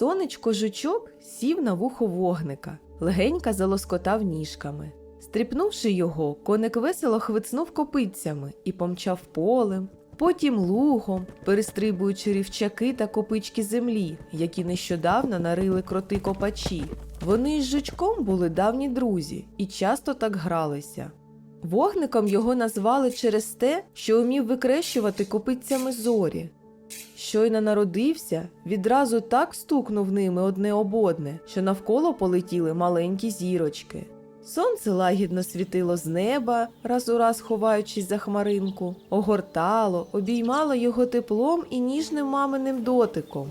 Сонечко жучок сів на вухо вогника, легенька залоскотав ніжками. Стріпнувши його, коник весело хвицнув копитцями і помчав полем, потім лугом, перестрибуючи рівчаки та копички землі, які нещодавно нарили кроти копачі. Вони із жучком були давні друзі і часто так гралися. Вогником його назвали через те, що умів викрещувати копитцями зорі. Щойно народився, відразу так стукнув ними одне об одне, що навколо полетіли маленькі зірочки. Сонце лагідно світило з неба, раз у раз ховаючись за хмаринку, огортало, обіймало його теплом і ніжним маминим дотиком.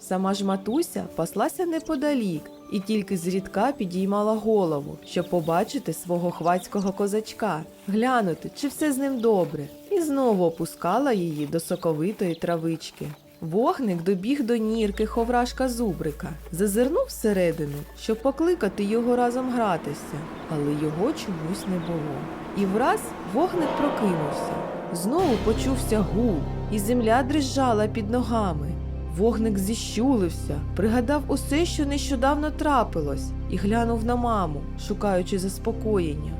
Сама ж матуся паслася неподалік і тільки зрідка підіймала голову, щоб побачити свого хвацького козачка, глянути, чи все з ним добре, і знову опускала її до соковитої травички. Вогник добіг до нірки ховрашка зубрика, зазирнув всередину, щоб покликати його разом гратися, але його чомусь не було. І враз вогник прокинувся. Знову почувся гул, і земля дрижала під ногами. Вогник зіщулився, пригадав усе, що нещодавно трапилось, і глянув на маму, шукаючи заспокоєння.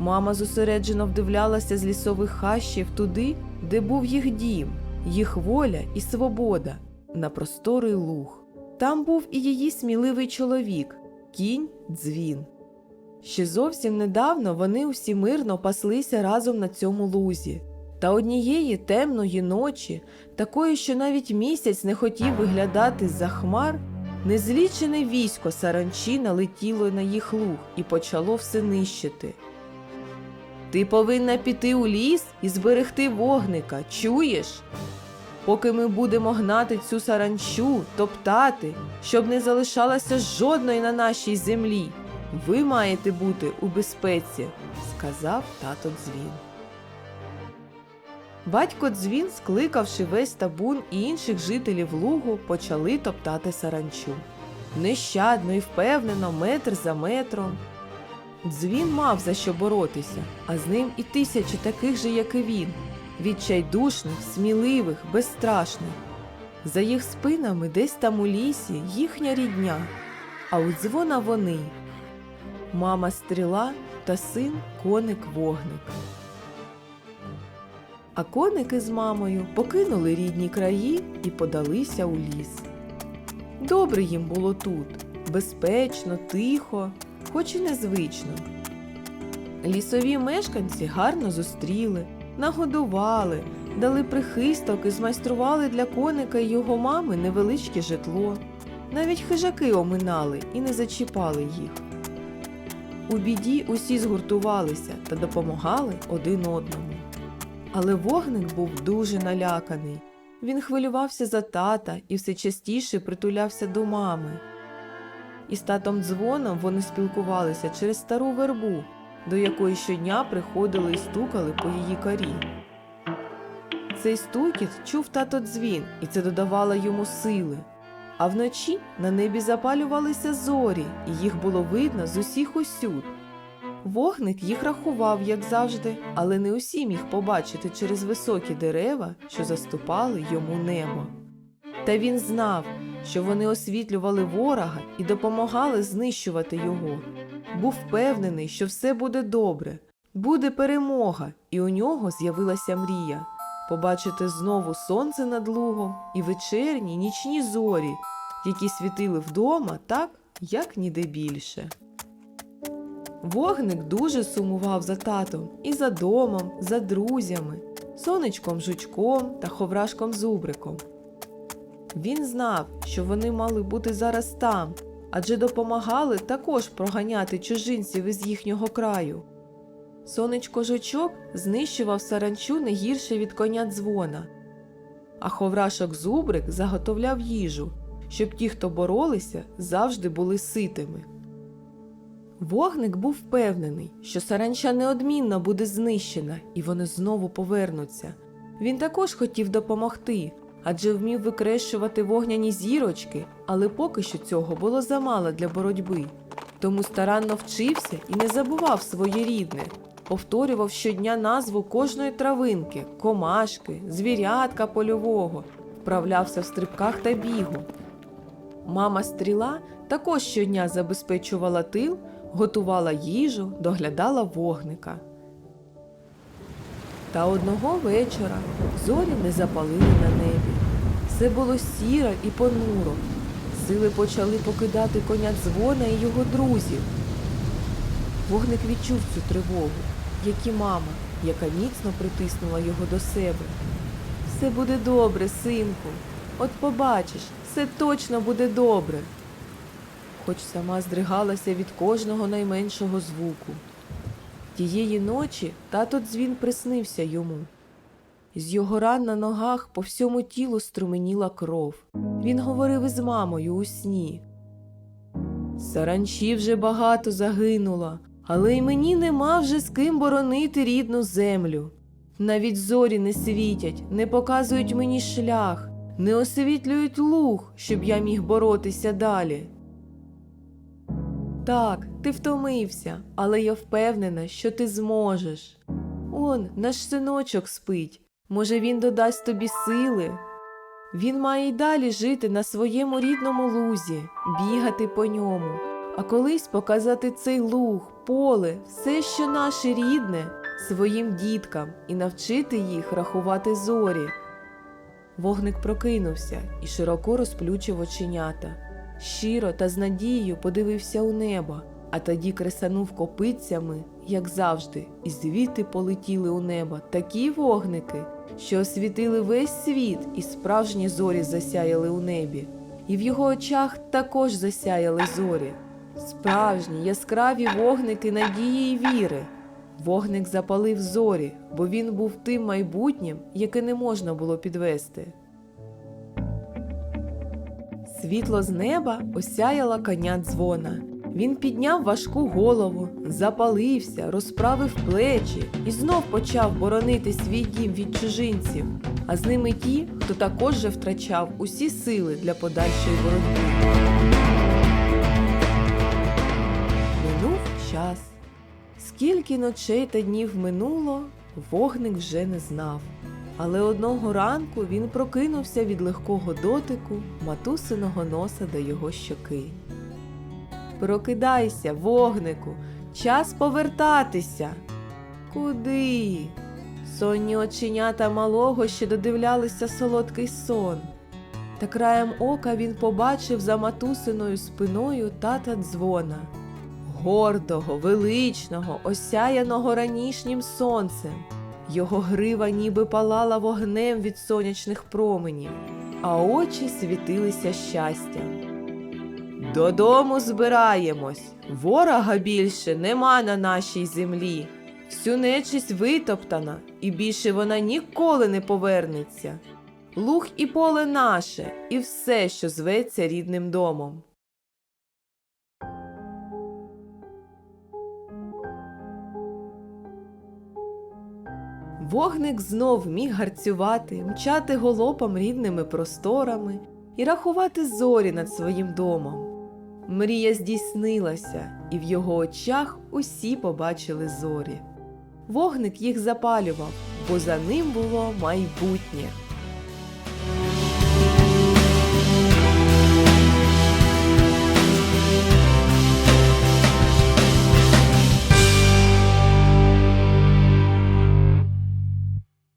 Мама зосереджено вдивлялася з лісових хащів туди, де був їх дім, їх воля і свобода, на просторий луг. Там був і її сміливий чоловік, кінь дзвін. Ще зовсім недавно вони усі мирно паслися разом на цьому лузі. Та однієї темної ночі, такої, що навіть місяць не хотів виглядати з-за хмар, незлічене військо саранчі налетіло на їх луг і почало все нищити. Ти повинна піти у ліс і зберегти вогника, чуєш? Поки ми будемо гнати цю саранчу, топтати, щоб не залишалося жодної на нашій землі. Ви маєте бути у безпеці, сказав тато дзвін. Батько дзвін, скликавши весь табун і інших жителів лугу, почали топтати саранчу. Нещадно і впевнено, метр за метром. Дзвін мав за що боротися, а з ним і тисячі таких же, як і він, відчайдушних, сміливих, безстрашних. За їх спинами десь там у лісі їхня рідня, а у дзвона вони мама стріла та син коник вогник. А коники з мамою покинули рідні краї і подалися у ліс. Добре їм було тут, безпечно, тихо, хоч і незвично. Лісові мешканці гарно зустріли, нагодували, дали прихисток і змайстрували для коника і його мами невеличке житло. Навіть хижаки оминали і не зачіпали їх. У біді усі згуртувалися та допомагали один одному. Але вогник був дуже наляканий. Він хвилювався за тата і все частіше притулявся до мами. Із татом дзвоном вони спілкувалися через стару вербу, до якої щодня приходили і стукали по її корі. Цей стукіт чув тато дзвін, і це додавало йому сили. А вночі на небі запалювалися зорі, і їх було видно з усіх усюд. Вогник їх рахував, як завжди, але не усі міг побачити через високі дерева, що заступали йому небо. Та він знав, що вони освітлювали ворога і допомагали знищувати його. Був впевнений, що все буде добре, буде перемога, і у нього з'явилася мрія побачити знову сонце над лугом і вечірні нічні зорі, які світили вдома так, як ніде більше. Вогник дуже сумував за татом і за домом, за друзями, сонечком жучком та ховрашком зубриком. Він знав, що вони мали бути зараз там, адже допомагали також проганяти чужинців із їхнього краю. Сонечко жучок знищував саранчу не гірше від коня дзвона, а ховрашок зубрик заготовляв їжу, щоб ті, хто боролися, завжди були ситими. Вогник був впевнений, що саранча неодмінно буде знищена, і вони знову повернуться. Він також хотів допомогти, адже вмів викрещувати вогняні зірочки, але поки що цього було замало для боротьби. Тому старанно вчився і не забував своє рідне, повторював щодня назву кожної травинки, комашки, звірятка польового, вправлявся в стрибках та бігу. Мама стріла також щодня забезпечувала тил, готувала їжу, доглядала вогника. Та одного вечора зорі не запалили на небі. Все було сіро і понуро. Сили почали покидати коня дзвона і його друзів. Вогник відчув цю тривогу, як і мама, яка міцно притиснула його до себе. Все буде добре, синку. От побачиш, все точно буде добре. Хоч сама здригалася від кожного найменшого звуку. Тієї ночі тато дзвін приснився йому. З його ран на ногах по всьому тілу струменіла кров. Він говорив із мамою у сні. Саранчі вже багато загинуло, але й мені нема вже з ким боронити рідну землю. Навіть зорі не світять, не показують мені шлях, не освітлюють луг, щоб я міг боротися далі. Так, ти втомився, але я впевнена, що ти зможеш. Он, наш синочок спить. Може, він додасть тобі сили. Він має й далі жити на своєму рідному лузі, бігати по ньому, а колись показати цей луг, поле, все, що наше рідне, своїм діткам і навчити їх рахувати зорі. Вогник прокинувся і широко розплючив оченята. Щиро та з надією подивився у небо, а тоді кресанув копитцями, як завжди, і звідти полетіли у небо такі вогники, що освітили весь світ, і справжні зорі засяяли у небі. І в його очах також засяяли зорі. Справжні яскраві вогники надії й віри. Вогник запалив зорі, бо він був тим майбутнім, яке не можна було підвести. Світло з неба осяяло коня дзвона. Він підняв важку голову, запалився, розправив плечі і знов почав боронити свій дім від чужинців, а з ними ті, хто також же втрачав усі сили для подальшої боротьби. Минув час. Скільки ночей та днів минуло, вогник вже не знав. Але одного ранку він прокинувся від легкого дотику матусиного носа до його щоки. Прокидайся, вогнику, час повертатися. Куди? Сонні оченята малого ще додивлялися солодкий сон. Та краєм ока він побачив за матусиною спиною тата дзвона, гордого, величного, осяяного ранішнім сонцем. Його грива ніби палала вогнем від сонячних променів, а очі світилися щастям. Додому збираємось. Ворога більше нема на нашій землі. Всю нечисть витоптана, і більше вона ніколи не повернеться. Луг і поле наше, і все, що зветься рідним домом. Вогник знов міг гарцювати, мчати голопом рідними просторами і рахувати зорі над своїм домом. Мрія здійснилася, і в його очах усі побачили зорі. Вогник їх запалював, бо за ним було майбутнє.